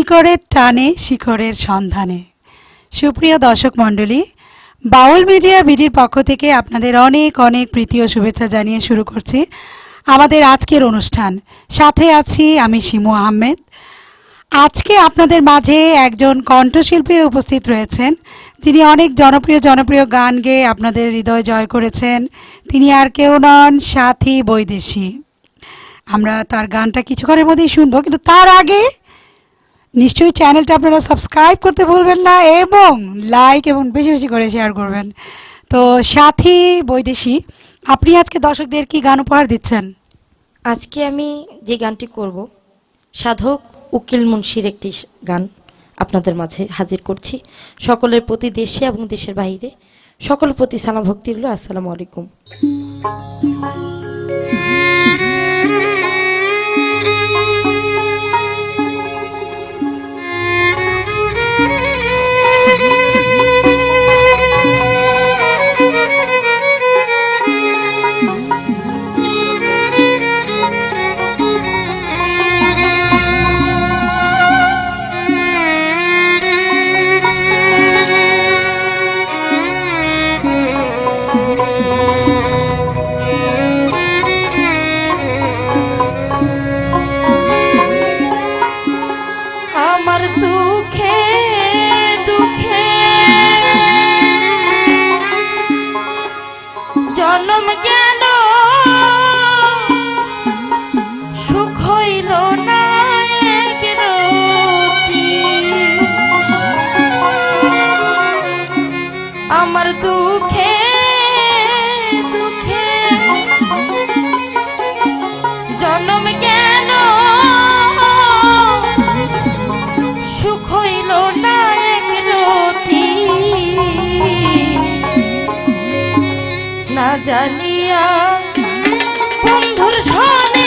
শিকড়ের টানে, শিখরের সন্ধানে। সুপ্রিয় দর্শক মণ্ডলী, বাউল মিডিয়া বিডির পক্ষ থেকে আপনাদের অনেক অনেক প্রীতি ও শুভেচ্ছা জানিয়ে শুরু করছি আমাদের আজকের অনুষ্ঠান। সাথে আছি আমি শিমু আহমেদ। আজকে আপনাদের মাঝে একজন কণ্ঠশিল্পী উপস্থিত রয়েছেন। যিনি অনেক জনপ্রিয় জনপ্রিয় গান গেয়ে আপনাদের হৃদয় জয় করেছেন। তিনি আর কেউ নন সাথী বৈদেশী। আমরা তার গানটা কিছুক্ষণের মধ্যেই শুনব, কিন্তু তার আগে নিশ্চয়ই চ্যানেলটা আপনারা সাবস্ক্রাইব করতে ভুলবেন না এবং লাইক এবং বেশি বেশি করে শেয়ার করবেন। তো সাথী বৈদেশী, আপনি আজকে দর্শকদের কি গান উপহার দিচ্ছেন? আজকে আমি যে গানটি করব, সাধক উকিল মুন্সির একটি গান আপনাদের মাঝে হাজির করছি। সকলের প্রতি দেশে এবং দেশের বাইরে সকল প্রতি সালাম ভক্তি রইল আসসালামু আলাইকুম। না জানিয়া বন্ধুর সনে